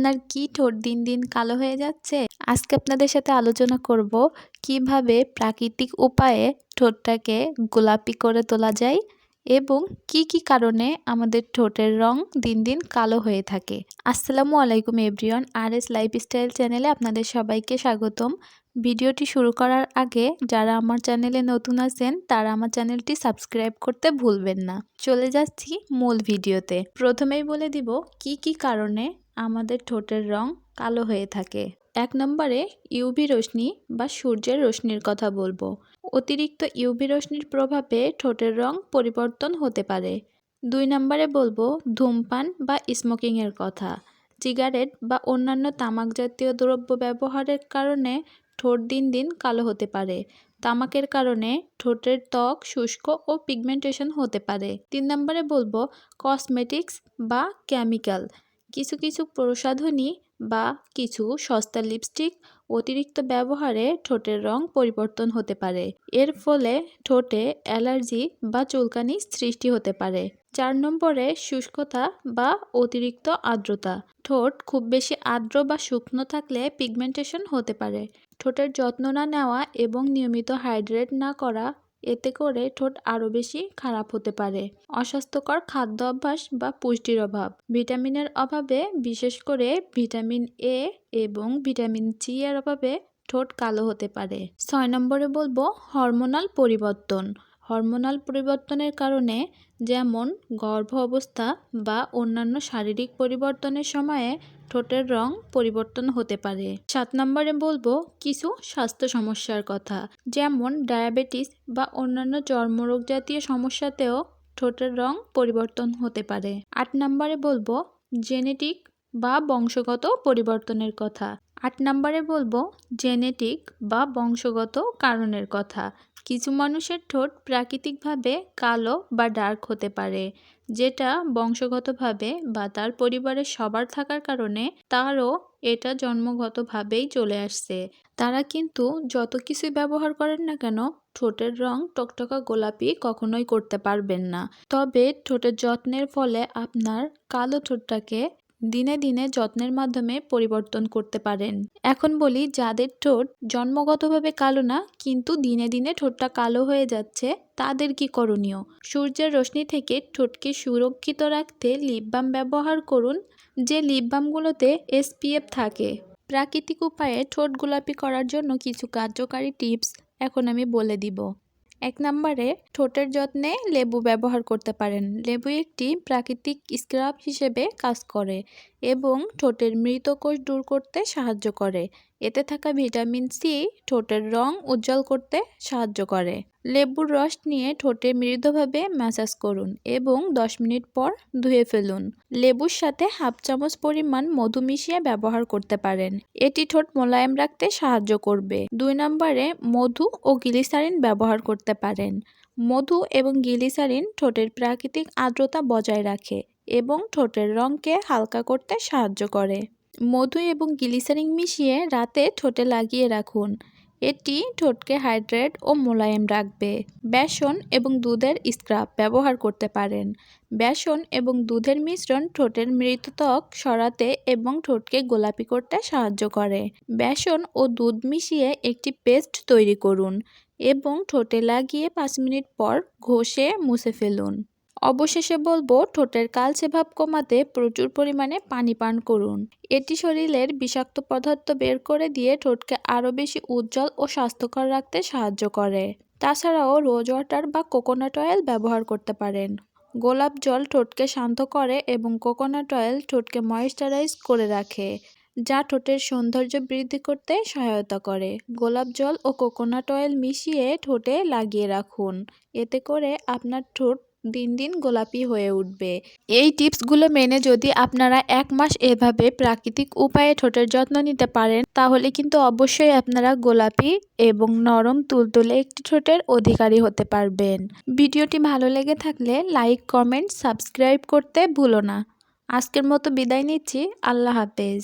আপনার কি ঠোঁট দিন দিন কালো হয়ে যাচ্ছে? আজকে আপনাদের সাথে আলোচনা করব কীভাবে প্রাকৃতিক উপায়ে ঠোঁটটাকে গোলাপি করে তোলা যায় এবং কি কি কারণে আমাদের ঠোঁটের রং দিন দিন কালো হয়ে থাকে। আসসালামু আলাইকুম এভরিওয়ান আর এস লাইফস্টাইল চ্যানেলে আপনাদের সবাইকে স্বাগতম। ভিডিওটি শুরু করার আগে যারা আমার চ্যানেলে নতুন আছেন, তারা আমার চ্যানেলটি সাবস্ক্রাইব করতে ভুলবেন না। চলে যাচ্ছি মূল ভিডিওতে। প্রথমেই বলে দিব, কি কি কারণে আমাদের ঠোঁটের রং কালো হয়ে থাকে। এক নম্বরে ইউভি রশ্মি বা সূর্যের রশ্মির কথা বলব। অতিরিক্ত ইউভি রশ্মির প্রভাবে ঠোঁটের রং পরিবর্তন হতে পারে। দুই নম্বরে বলব ধূমপান বা স্মোকিংয়ের কথা। সিগারেট বা অন্যান্য তামাক জাতীয় দ্রব্য ব্যবহারের কারণে ঠোঁট দিন দিন কালো হতে পারে। তামাকের কারণে ঠোঁটের ত্বক শুষ্ক ও পিগমেন্টেশন হতে পারে। তিন নম্বরে বলব কসমেটিক্স বা কেমিক্যাল কিছু কিছু প্রসাধনী বা কিছু সস্তা লিপস্টিক অতিরিক্ত ব্যবহারে ঠোঁটের রং পরিবর্তন হতে পারে। এর ফলে ঠোঁটে অ্যালার্জি বা চুলকানি সৃষ্টি হতে পারে। চার নম্বরে শুষ্কতা বা অতিরিক্ত আর্দ্রতা। ঠোঁট খুব বেশি আর্দ্র বা শুকনো থাকলে পিগমেন্টেশন হতে পারে। ঠোঁটের যত্ন না নেওয়া এবং নিয়মিত হাইড্রেট না করা এতে করে ঠোঁট আরও বেশি খারাপ হতে পারে। অস্বাস্থ্যকর খাদ্য অভ্যাস বা পুষ্টির অভাব। ভিটামিনের অভাবে, বিশেষ করে ভিটামিন এ এবং ভিটামিন সি এর অভাবে ঠোঁট কালো হতে পারে। ছয় নম্বরে বলব হরমোনাল পরিবর্তন। হরমোনাল পরিবর্তনের কারণে, যেমন গর্ভ অবস্থা বা অন্যান্য শারীরিক পরিবর্তনের সময়ে ঠোঁটের রং পরিবর্তন হতে পারে। সাত নম্বরে বলব কিছু স্বাস্থ্য সমস্যার কথা, যেমন ডায়াবেটিস বা অন্যান্য চর্মরোগ জাতীয় সমস্যাতেও ঠোঁটের রং পরিবর্তন হতে পারে। আট নম্বরে বলব জেনেটিক বা বংশগত পরিবর্তনের কথা আট নম্বরে বলব, জেনেটিক বা বংশগত কারণের কথা। কিছু মানুষের ঠোঁট প্রাকৃতিকভাবে কালো বা ডার্ক হতে পারে, যেটা বংশগতভাবে বা তার পরিবারের সবার থাকার কারণে তারও এটা জন্মগতভাবেই চলে আসছে। তারা কিন্তু যত কিছুই ব্যবহার করেন না কেন, ঠোঁটের রং টকটকা গোলাপি কখনোই করতে পারবেন না। তবে ঠোঁটের যত্নের ফলে আপনার কালো ঠোঁটটাকে দিনে দিনে যত্নের মাধ্যমে পরিবর্তন করতে পারেন। এখন বলি, যাদের ঠোঁট জন্মগতভাবে কালো না, কিন্তু দিনে দিনে ঠোঁটটা কালো হয়ে যাচ্ছে, তাদের কি করণীয়? সূর্যের রশ্মি থেকে ঠোঁটকে সুরক্ষিত রাখতে লিপ বাম ব্যবহার করুন, যে লিপ বামগুলোতে এসপিএফ থাকে। প্রাকৃতিক উপায়ে ঠোঁট গোলাপি করার জন্য কিছু কার্যকারী টিপস এখন আমি বলে দিব। এক নম্বরে ঠোঁটের যত্নে লেবু ব্যবহার করতে পারেন। লেবু একটি প্রাকৃতিক স্ক্রাব হিসেবে কাজ করে এবং ঠোঁটের মৃত কোষ দূর করতে সাহায্য করে। এতে থাকা ভিটামিন সি ঠোঁটের রং উজ্জ্বল করতে সাহায্য করে। লেবুর রস নিয়ে ঠোঁটে মৃদুভাবে ম্যাসাজ করুন এবং দশ মিনিট পর ধুয়ে ফেলুন। লেবুর সাথে হাফ চামচ পরিমাণ মধু মিশিয়ে ব্যবহার করতে পারেন। এটি ঠোঁট মোলায়েম রাখতে সাহায্য করবে। দুই নম্বরে মধু ও গিলিসারিন ব্যবহার করতে পারেন। মধু এবং গিলিসারিন ঠোঁটের প্রাকৃতিক আর্দ্রতা বজায় রাখে এবং ঠোঁটের রঙকে হালকা করতে সাহায্য করে। মধু এবং গ্লিসারিন মিশিয়ে রাতে ঠোঁটে লাগিয়ে রাখুন। এটি ঠোঁটকে হাইড্রেট ও মোলায়েম রাখবে। বেসন এবং দুধের স্ক্রাব ব্যবহার করতে পারেন। বেসন এবং দুধের মিশ্রণ ঠোঁটের মৃত ত্বক সরাতে এবং ঠোঁটকে গোলাপি করতে সাহায্য করে। বেসন ও দুধ মিশিয়ে একটি পেস্ট তৈরি করুন এবং ঠোঁটে লাগিয়ে পাঁচ মিনিট পর ঘষে মুছে ফেলুন। অবশেষে বলব, ঠোঁটের কালচে ভাব কমাতে প্রচুর পরিমাণে পানি পান করুন। এটি শরীরের বিষাক্ত পদার্থ বের করে দিয়ে ঠোঁটকে আরও বেশি উজ্জ্বল ও স্বাস্থ্যকর রাখতে সাহায্য করে। তাছাড়াও রোজ ওয়াটার বা কোকোনাট অয়েল ব্যবহার করতে পারেন। গোলাপ জল ঠোঁটকে শান্ত করে এবং কোকোনাট অয়েল ঠোঁটকে ময়েশ্চারাইজ করে রাখে, যা ঠোঁটের সৌন্দর্য বৃদ্ধি করতে সহায়তা করে। গোলাপ জল ও কোকোনাট অয়েল মিশিয়ে ঠোঁটে লাগিয়ে রাখুন। এতে করে আপনার ঠোঁট দিন দিন গোলাপি হয়ে উঠবে। এই টিপসগুলো মেনে যদি আপনারা এক মাস এভাবে প্রাকৃতিক উপায়ে ঠোঁটের যত্ন নিতে পারেন, তাহলে কিন্তু অবশ্যই আপনারা গোলাপি এবং নরম তুলতুলে একটি ঠোঁটের অধিকারী হতে পারবেন। ভিডিওটি ভালো লেগে থাকলে লাইক, কমেন্ট, সাবস্ক্রাইব করতে ভুলো না। আজকের মতো বিদায় নিচ্ছি। আল্লাহ হাফেজ।